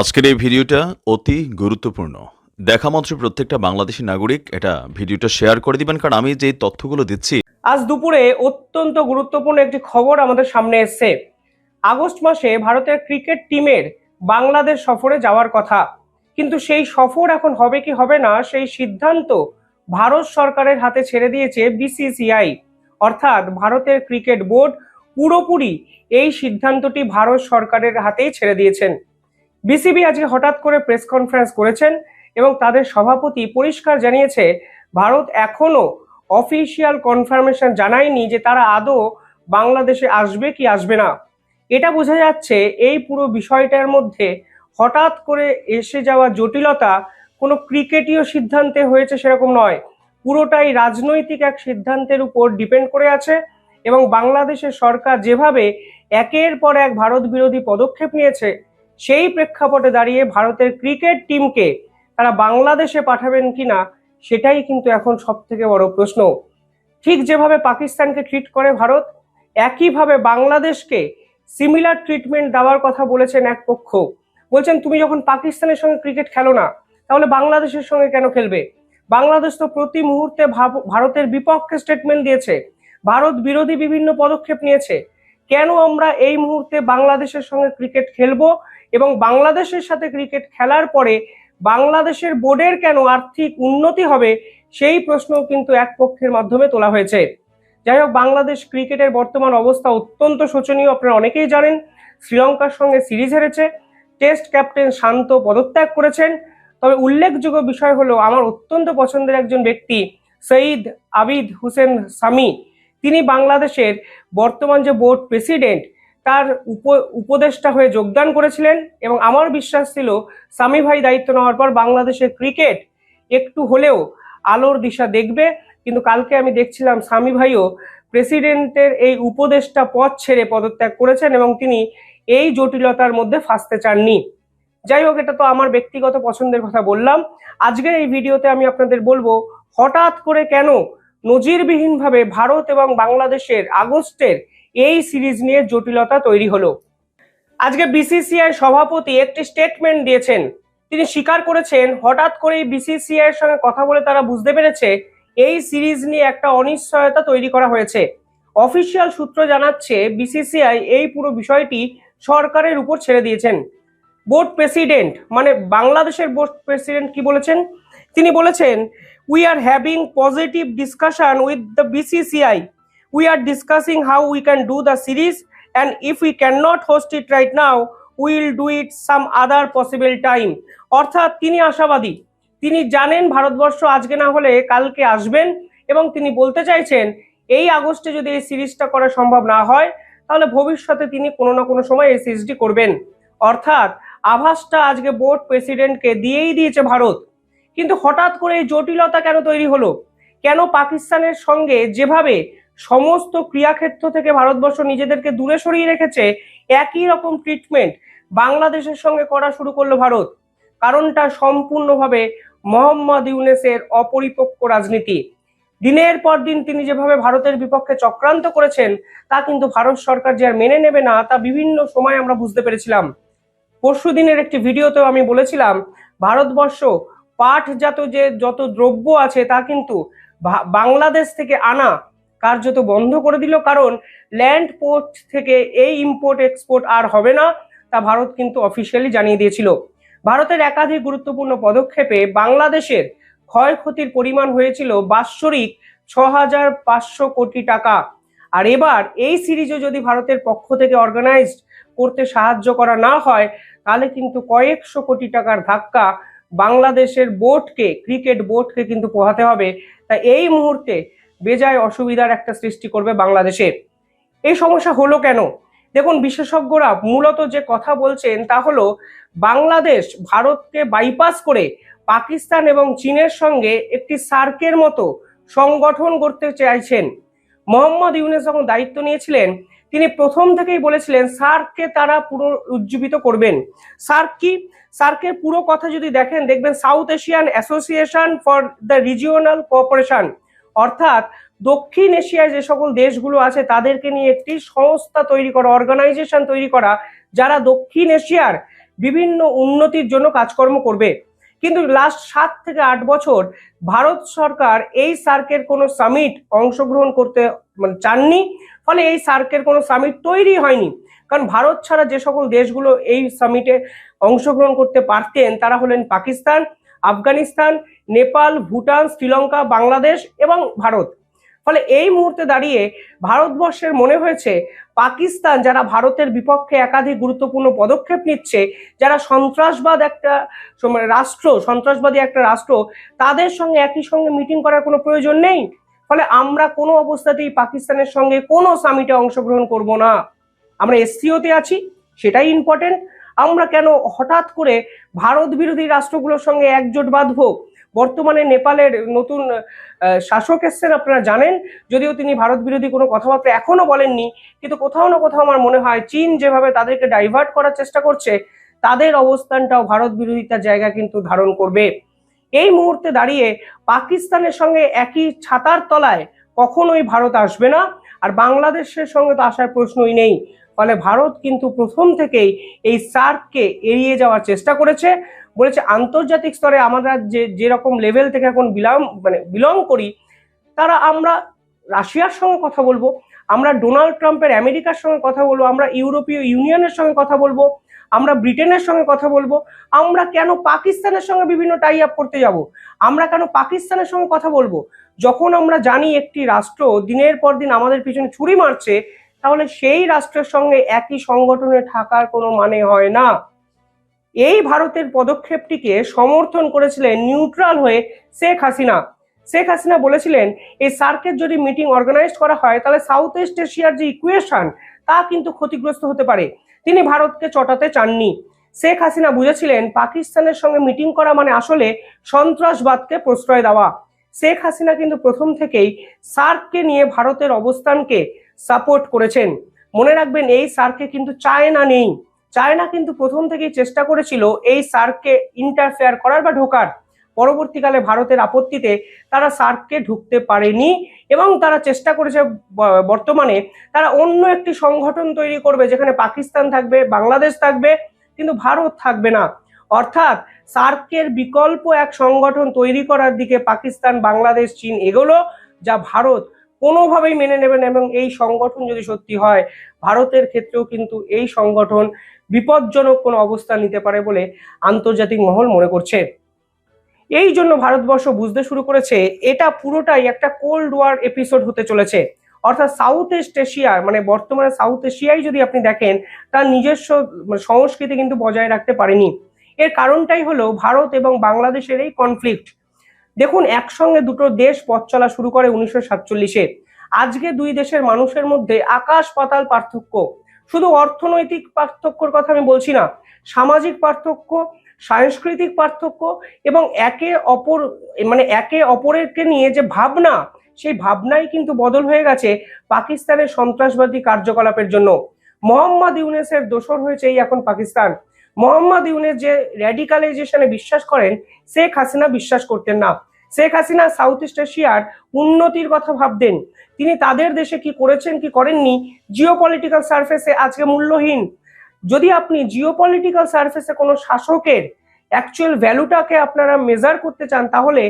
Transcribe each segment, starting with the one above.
আজকের এই ভিডিওটা অতি গুরুত্বপূর্ণ। দেখা মাত্র প্রত্যেকটা বাংলাদেশি নাগরিক এটা ভিডিওটা শেয়ার করে দিবেন, কারণ আমি যে তথ্যগুলো দিচ্ছি। আজ দুপুরে অত্যন্ত গুরুত্বপূর্ণ একটি খবর আমাদের সামনে এসেছে। আগস্ট মাসে ভারতের ক্রিকেট টিমের বাংলাদেশ সফরে যাওয়ার কথা। কিন্তু সেই সফর এখন হবে কি হবে না, সেই সিদ্ধান্ত ভারত সরকারের হাতে ছেড়ে দিয়েছে বিসিসিআই। অর্থাৎ ভারতের ক্রিকেট বোর্ড পুরোপুরি এই সিদ্ধান্তটি ভারত সরকারের হাতেই ছেড়ে দিয়েছেন। বিসিবি আজকে হঠাৎ করে প্রেস কনফারেন্স করেছেন এবং তাদের সভাপতি পরিষ্কার জানিয়েছে, ভারত এখনও অফিসিয়াল কনফার্মেশন জানায়নি যে তারা আদৌ বাংলাদেশে আসবে কি আসবে না। এটা বোঝা যাচ্ছে এই পুরো বিষয়টার মধ্যে হঠাৎ করে এসে যাওয়া জটিলতা কোনো ক্রিকেটীয় সিদ্ধান্তে হয়েছে সেরকম নয়। পুরোটাই রাজনৈতিক এক সিদ্ধান্তের উপর ডিপেন্ড করে আছে এবং বাংলাদেশের সরকার যেভাবে একের পর এক ভারত বিরোধী পদক্ষেপ নিয়েছে সেই প্রেক্ষাপটে দাঁড়িয়ে ভারতের ক্রিকেট টিমকে তারা বাংলাদেশে পাঠাবেন কিনা, সেটাই কিন্তু এখন সব থেকে বড় প্রশ্ন। ঠিক যেভাবে পাকিস্তানকে ট্রিট করে ভারত, একইভাবে বাংলাদেশকে সিমিলার ট্রিটমেন্ট দেওয়ার কথা বলেছেন এক পক্ষ। বলছেন, তুমি যখন পাকিস্তানের সঙ্গে ক্রিকেট খেলো না, তাহলে বাংলাদেশের সঙ্গে কেন খেলবে? বাংলাদেশ তো প্রতি মুহূর্তে ভারতের বিপক্ষে স্টেটমেন্ট দিয়েছে। ভারত বিরোধী বিভিন্ন পদক্ষেপ নিয়েছে। কেন আমরা এই মুহূর্তে বাংলাদেশের সঙ্গে ক্রিকেট খেলব এবং বাংলাদেশের সাথে ক্রিকেট খেলার পরে বাংলাদেশের বোর্ডের কেন আর্থিক উন্নতি হবে সেই প্রশ্ন কিন্তু এক পক্ষের মাধ্যমে তোলা হয়েছে। যাই হোক, বাংলাদেশ ক্রিকেটের বর্তমান অবস্থা অত্যন্ত শোচনীয়, আপনারা অনেকেই জানেন। শ্রীলঙ্কার সঙ্গে সিরিজ হেরেছে টেস্ট ক্যাপ্টেন শান্ত পদত্যাগ করেছেন। তবে উল্লেখযোগ্য বিষয় হলো, আমার অত্যন্ত পছন্দের একজন ব্যক্তি, সঈদ আবিদ হুসেন সামি। তিনি বাংলাদেশের বর্তমান যে বোর্ড প্রেসিডেন্ট তার উপ, উপদেষ্টা হয়ে যোগদান করেছিলেন এবং আমার বিশ্বাস ছিল সামি ভাই দায়িত্ব নেওয়ার পর বাংলাদেশের ক্রিকেট একটু হলেও আলোর দিশা দেখবে। কিন্তু কালকে আমি দেখছিলাম সামি ভাইও প্রেসিডেন্টের এই উপদেষ্টা পদ ছেড়ে পদত্যাগ করেছেন এবং তিনি এই জটিলতার মধ্যে ফাঁসতে চাননি। যাই হোক, এটা তো আমার ব্যক্তিগত পছন্দের কথা বললাম। আজকের এই ভিডিওতে আমি আপনাদের বলব, হঠাৎ করে কেন নজিরবিহীনভাবে ভারত এবং বাংলাদেশের আগস্টের এই সিরিজ নিয়ে জটিলতা তৈরি হলো। আজকে বিসিসিআই সভাপতি একটি স্টেটমেন্ট দিয়েছেন। তিনি স্বীকার করেছেন, হঠাৎ করেই বিসিসিআই এর সঙ্গে কথা বলে তারা বুঝতে পেরেছে, এই সিরিজ নিয়ে একটা অনিশ্চয়তা তৈরি করা হয়েছে। অফিসিয়াল সূত্র জানাচ্ছে, বিসিসিআই এই পুরো বিষয়টি সরকারের উপর ছেড়ে দিয়েছেন। বোর্ড প্রেসিডেন্ট মানে বাংলাদেশের বোর্ড প্রেসিডেন্ট কি বলেছেন? তিনি বলেছেন we are having positive discussion with the BCCI we are discussing how we can do the series, and if we cannot host it right now we will do it some other possible time. অর্থাৎ তিনি আশাবাদী। তিনি জানেন ভারতবর্ষ আজকে না হলে কালকে আসবেন, এবং তিনি বলতে চাইছেন, এই আগস্টে যদি এই সিরিজটা করা সম্ভব না হয়, তাহলে ভবিষ্যতে তিনি কোনো না কোনো সময় এই সিরিজটি করবেন। অর্থাৎ আভাসটা আজকে বোর্ড প্রেসিডেন্টকে দিয়েই দিয়েছে ভারত। কিন্তু হঠাৎ করে এই জটিলতা কেন তৈরি হলো? কেন পাকিস্তানের সঙ্গে যেভাবে সমস্ত ক্রিয়াক্ষেত্র থেকে ভারতবর্ষ নিজেদেরকে দূরে সরিয়ে রেখেছে, একই রকম ট্রিটমেন্ট বাংলাদেশের সঙ্গে করা শুরু করল ভারত। কারণটা সম্পূর্ণভাবে মোহাম্মদ ইউনেসের অপরিপক্ক রাজনীতি। দিনের পর দিন তিনি যেভাবে ভারতের বিপক্ষে চক্রান্ত করেছেন, তা কিন্তু ভারত সরকার যে আর মেনে নেবে না, তা বিভিন্ন সময় আমরা বুঝতে পেরেছিলাম। পরশু দিনের একটি ভিডিওতেও আমি বলেছিলাম, ভারতবর্ষ পাটজাত যে যত দ্রব্য আছে, তা কিন্তু বাংলাদেশ থেকে আনা কার্যত বন্ধ করে দিল, কারণ ল্যান্ড পোর্ট থেকে এই ইম্পোর্ট এক্সপোর্ট আর হবে না, তা ভারত কিন্তু অফিসিয়ালি জানিয়ে দিয়েছিল। ভারতের একাধিক গুরুত্বপূর্ণ পদক্ষেপে বাংলাদেশের ক্ষয়ক্ষতির পরিমাণ হয়েছিল বাৎসরিক ছ হাজার পাঁচশো কোটি টাকা। আর এবার এই সিরিজও যদি ভারতের পক্ষ থেকে অর্গানাইজড করতে সাহায্য করা না হয়, তাহলে কিন্তু কয়েকশো কোটি টাকার ধাক্কা বাংলাদেশের বোর্ডকে ক্রিকেট বোর্ডকে কিন্তু পোহাতে হবে। তা এই মুহূর্তে বেজায় অসুবিধার একটা সৃষ্টি করবে বাংলাদেশে। এই সমস্যা হলো কেন? দেখুন, বিশেষজ্ঞরা মূলত যে কথা বলছেন তা হলো, বাংলাদেশ ভারতকে বাইপাস করে পাকিস্তান এবং চীনের সঙ্গে একটি সার্কের মতো সংগঠন করতে চাইছেন। মোহাম্মদ ইউনেস যখন দায়িত্ব নিয়েছিলেন, তিনি প্রথম থেকেই বলেছিলেন সার্ককে তারা পুরো উজ্জীবিত করবেন। সার্ক কি? সার্কের পুরো কথা যদি দেখেন, দেখবেন South Asian Association for the Regional Cooperation অর্থাৎ দক্ষিণ এশিয়ায় যে সকল দেশগুলো আছে, তাদেরকে নিয়ে একটি সংস্থা তৈরি করা অর্গানাইজেশন তৈরি করা, যারা দক্ষিণ এশিয়ার বিভিন্ন উন্নতির জন্য কাজকর্ম করবে। কিন্তু লাস্ট সাত থেকে আট বছর ভারত সরকার এই সার্কের কোনো সামিট অংশগ্রহণ করতে মানে চাননি। ফলে এই সার্কের কোনো সামিট তৈরি হয়নি। কারণ ভারত ছাড়া যে সকল দেশগুলো এই সামিটে অংশগ্রহণ করতে পারতেন, তারা হলেন পাকিস্তান। আফগানিস্তান, নেপাল, ভুটান, শ্রীলঙ্কা, বাংলাদেশ এবং ভারত। ফলে এই মুহূর্তে দাঁড়িয়ে ভারতবর্ষের মনে হয়েছে, পাকিস্তান যারা ভারতের বিপক্ষে একাধিক গুরুত্বপূর্ণ পদক্ষেপ নিচ্ছে, যারা সন্ত্রাসবাদ একটা মানে রাষ্ট্র, সন্ত্রাসবাদী একটা রাষ্ট্র, তাদের সঙ্গে একই সঙ্গে মিটিং করার কোনো প্রয়োজন নেই। ফলে আমরা কোনো অবস্থাতেই পাকিস্তানের সঙ্গে কোনো সামিটে অংশগ্রহণ করব না। আমরা এসসিওতে আছি, সেটাই ইম্পর্টেন্ট আমরা কেন হঠাৎ করে ভারত বিরোধী রাষ্ট্রগুলোর সঙ্গে একজোট বাঁধবো? বর্তমানে নেপালের নতুন শাসক এসছেন, আপনারা জানেন। যদিও তিনি ভারত বিরোধী কোনো কথাবার্তা এখনও বলেননি, কিন্তু কোথাও না কোথাও আমার মনে হয় চীন যেভাবে তাদেরকে ডাইভার্ট করার চেষ্টা করছে, তাদের অবস্থানটাও ভারত বিরোধিতার জায়গা কিন্তু ধারণ করবে। এই মুহূর্তে দাঁড়িয়ে পাকিস্তানের সঙ্গে একই ছাতার তলায় কখনোই ভারত আসবে না, আর বাংলাদেশের সঙ্গে তো আসার প্রশ্নই নেই। ফলে ভারত কিন্তু প্রথম থেকেই এই সার্ককে এড়িয়ে যাওয়ার চেষ্টা করেছে। বলেছে আন্তর্জাতিক স্তরে আমরা যে, যেরকম লেভেল থেকে এখন বিলং মানে বিলং করি, তারা আমরা রাশিয়ার সঙ্গে কথা বলব, আমরা ডোনাল্ড ট্রাম্পের আমেরিকার সঙ্গে কথা বলব, আমরা ইউরোপীয় ইউনিয়নের সঙ্গে কথা বলব, আমরা ব্রিটেনের সঙ্গে কথা বলব, আমরা কেন পাকিস্তানের সঙ্গে বিভিন্ন টাই আপ করতে যাব? আমরা কেন পাকিস্তানের সঙ্গে কথা বলব? যখন আমরা জানি একটি রাষ্ট্র দিনের পর দিন আমাদের পিছনে ছুরি মারছে তাহলে সেই রাষ্ট্রের সঙ্গে একই সংগঠনে থাকার কোনো মানে হয় না। এই ভারতের পদক্ষেপটিকে সমর্থন করেছিলেন নিউট্রাল হয়ে শেখ হাসিনা। শেখ হাসিনা বলেছিলেন, এই সার্কের যদি মিটিং অর্গানাইজ করা হয়, তাহলে সাউথ ইস্ট এশিয়ার যে ইকুয়েশন তা কিন্তু ক্ষতিগ্রস্ত হতে পারে। তিনি ভারতকে চটাতে চাননি। শেখ হাসিনা বুঝেছিলেন, পাকিস্তানের সঙ্গে মিটিং করা মানে আসলে সন্ত্রাসবাদকে প্রশ্রয় দেওয়া। শেখ হাসিনা কিন্তু প্রথম থেকেই সার্ককে নিয়ে ভারতের অবস্থানকে সাপোর্ট করেছেন। মনে রাখবেন, এই সার্কে কিন্তু চায়না নেই। চায়না কিন্তু প্রথম থেকেই চেষ্টা করেছিল এই সার্ককে ইন্টারফেয়ার করার বা ঢোকার। পরবর্তীকালে ভারতের আপত্তিতে তারা সার্ককে ঢুকতে পারেনি এবং তারা চেষ্টা করেছে বর্তমানে তারা অন্য একটি সংগঠন তৈরি করবে যেখানে পাকিস্তান থাকবে, বাংলাদেশ থাকবে, কিন্তু ভারত থাকবে না। অর্থাৎ সার্কের বিকল্প এক সংগঠন তৈরি করার দিকে পাকিস্তান, বাংলাদেশ, চীন এগুলো, যা ভারত কোনোভাবেই মেনে নেবেন এবং এই সংগঠন যদি সত্যি হয়, ভারতের ক্ষেত্রেও কিন্তু এই সংগঠন বিপজ্জনক কোনো অবস্থান নিতে পারে বলে আন্তর্জাতিক মহল মনে করছে। এই জন্য ভারতবর্ষ বুঝতে শুরু করেছে, এটা পুরোটাই একটা কোল্ড ওয়ার এপিসোড হতে চলেছে। অর্থাৎ সাউথ ইস্ট এশিয়ার মানে বর্তমানে সাউথ এশিয়ায় যদি আপনি দেখেন, তার নিজস্ব সংস্কৃতি কিন্তু বজায় রাখতে পারেনি। এর কারণটাই হলো ভারত এবং বাংলাদেশের এই কনফ্লিক্ট দেখুন, একসঙ্গে দুটো দেশ পথ চলা শুরু করে উনিশশো সাতচল্লিশে। আজকে দুই দেশের মানুষের মধ্যে আকাশ পাতাল পার্থক্য। শুধু অর্থনৈতিক পার্থক্যর কথা আমি বলছি না, সামাজিক পার্থক্য, সাংস্কৃতিক পার্থক্য এবং একে অপর মানে একে অপরেরকে নিয়ে যে ভাবনা, সেই ভাবনাই কিন্তু বদল হয়ে গেছে পাকিস্তানের সন্ত্রাসবাদী কার্যকলাপের জন্য। মোহাম্মদ ইউনেসের দোসর হয়েছে এই এখন পাকিস্তান। মোহাম্মদ ইউনেস যে র্যাডিকালাইজেশনে বিশ্বাস করেন, শেখ হাসিনা বিশ্বাস করতেন না। শেখ হাসিনা সাউথ ইস্ট এশিয়ার উন্নতির কথা ভাবতেন। তিনি তাদের দেশে কি করেছেন, কি করেননি জিও পলিটিক্যাল সার্ফেসে আজকে মূল্যহীন। যদি আপনি জিও পলিটিক্যাল সার্ফেসে কোনো শাসকের অ্যাকচুয়াল ভ্যালুটাকে আপনারা মেজার করতে চান, তাহলে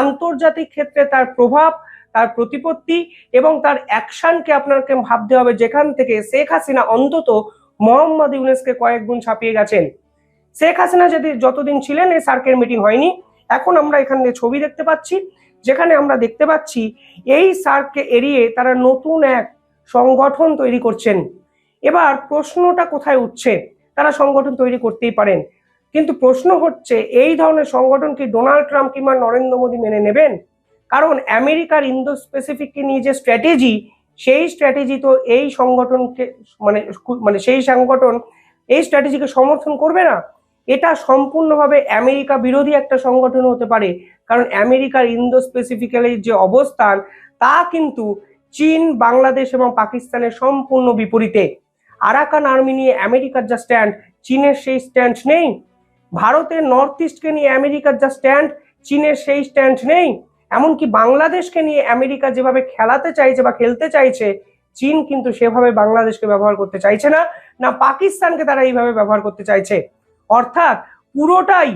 আন্তর্জাতিক ক্ষেত্রে তার প্রভাব, তার প্রতিপত্তি এবং তার অ্যাকশনকে আপনাকে ভাবতে হবে যেখান থেকে শেখ হাসিনা অন্তত মোহাম্মদ ইউনেসকে কয়েক গুণ ছাপিয়ে গেছেন। শেখ হাসিনা যদি যতদিন ছিলেন, এই সার্কের মিটিং হয়নি। এখন আমরা এখানে ছবি দেখতে পাচ্ছি, যেখানে আমরা দেখতে পাচ্ছি এই সার্ককে এড়িয়ে তারা নতুন এক সংগঠন তৈরি করছেন। এবার প্রশ্নটা কোথায় উঠছে? তারা সংগঠন তৈরি করতেই পারেন। কিন্তু প্রশ্ন হচ্ছে, এই ধরনের সংগঠন কি ডোনাল্ড ট্রাম্প কিংবা নরেন্দ্র মোদী মেনে নেবেন? কারণ আমেরিকার ইন্দো স্পেসিফিককে নিয়ে যে স্ট্র্যাটেজি, সেই স্ট্র্যাটেজি তো এই সংগঠনকে মানে মানে সেই সংগঠন এই স্ট্র্যাটেজিকে সমর্থন করবে না। এটা সম্পূর্ণভাবে আমেরিকা বিরোধী একটা সংগঠন হতে পারে। কারণ আমেরিকার ইন্দো স্পেসিফিক্যালি যে অবস্থান, তা কিন্তু চীন, বাংলাদেশ এবং পাকিস্তানের সম্পূর্ণ বিপরীতে। আরাকান আর্মি নিয়ে আমেরিকার যা স্ট্যান্ড চীনের সেই স্ট্যান্ড নেই। ভারতের নর্থ ইস্টকে নিয়ে আমেরিকার যা স্ট্যান্ড চীনের সেই স্ট্যান্ড নেই। এমনকি বাংলাদেশকে নিয়ে আমেরিকা যেভাবে খেলাতে চাইছে বা খেলতে চাইছে, চীন কিন্তু সেভাবে বাংলাদেশকে ব্যবহার করতে চাইছে না না পাকিস্তানকে তারা এইভাবে ব্যবহার করতে চাইছে। অর্থাৎ পুরোটাই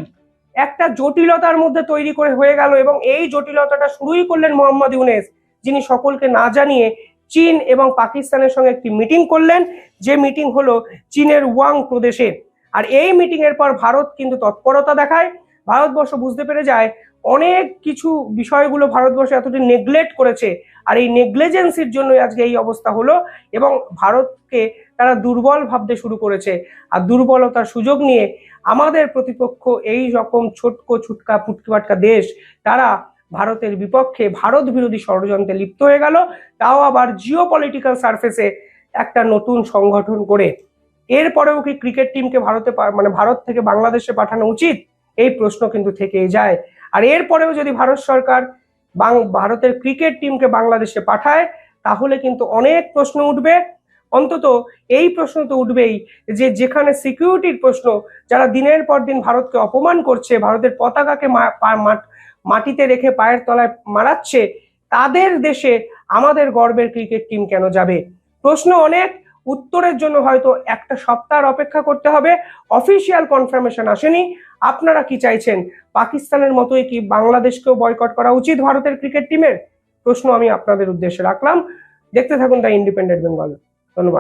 একটা জটিলতার মধ্যে তৈরি করে হয়ে গেল এবং এই জটিলতাটা শুরুই করলেন মোহাম্মদ ইউনেস, যিনি সকলকে না জানিয়ে চীন এবং পাকিস্তানের সঙ্গে একটি মিটিং করলেন। যে মিটিং হলো চীনের ওয়াং প্রদেশে। আর এই মিটিং এর পর ভারত কিন্তু তৎপরতা দেখায়। ভারতবর্ষ বুঝতে পেরে যায়, অনেক কিছু বিষয়গুলো ভারতবর্ষ এতদিন নেগলেক্ট করেছে। আর এই নেগলিজেন্সির জন্যই আজকে এই অবস্থা হলো এবং ভারতকে তারা দুর্বল ভাবতে শুরু করেছে। আর দুর্বলতার সুযোগ নিয়ে আমাদের প্রতিপক্ষ এই রকম ছোটকো ছুটকা পুটকি পাটকা দেশ, তারা ভারতের বিপক্ষে ভারত বিরোধী ষড়যন্ত্রে লিপ্ত হয়ে গেল। তাও আবার জিও পলিটিক্যাল সার্ফেসে একটা নতুন সংগঠন করে। এরপরেও কি ক্রিকেট টিমকে ভারতে মানে ভারত থেকে বাংলাদেশে পাঠানো উচিত? এই প্রশ্ন কিন্তু থেকেই যায়। আর এরপরেও যদি ভারত সরকার বাং- ভারতের ক্রিকেট টিমকে বাংলাদেশে পাঠায়, তাহলে কিন্তু অনেক প্রশ্ন উঠবে। অন্তত এই প্রশ্ন তো উঠবেই যে যেখানে সিকিউরিটির প্রশ্ন, যারা দিনের পর দিন ভারতকে অপমান করছে, ভারতের পতাকাকে মাটিতে রেখে পায়ের তলায় মারাচ্ছে, তাদের দেশে আমাদের গর্বের ক্রিকেট টিম কেন যাবে? প্রশ্ন অনেক, উত্তরের জন্য হয়তো একটা সপ্তাহ অপেক্ষা করতে হবে। অফিসিয়াল কনফার্মেশন আসেনি। আপনারা কি চাইছেন? পাকিস্তানের মতোই কি বাংলাদেশকেও বয়কট করা উচিত ভারতের ক্রিকেট টিমের প্রশ্ন আমি আপনাদের উদ্দেশ্যে রাখলাম। দেখতে থাকুন দ্য ইন্ডিপেন্ডেন্ট বেঙ্গল। ধন্যবাদ।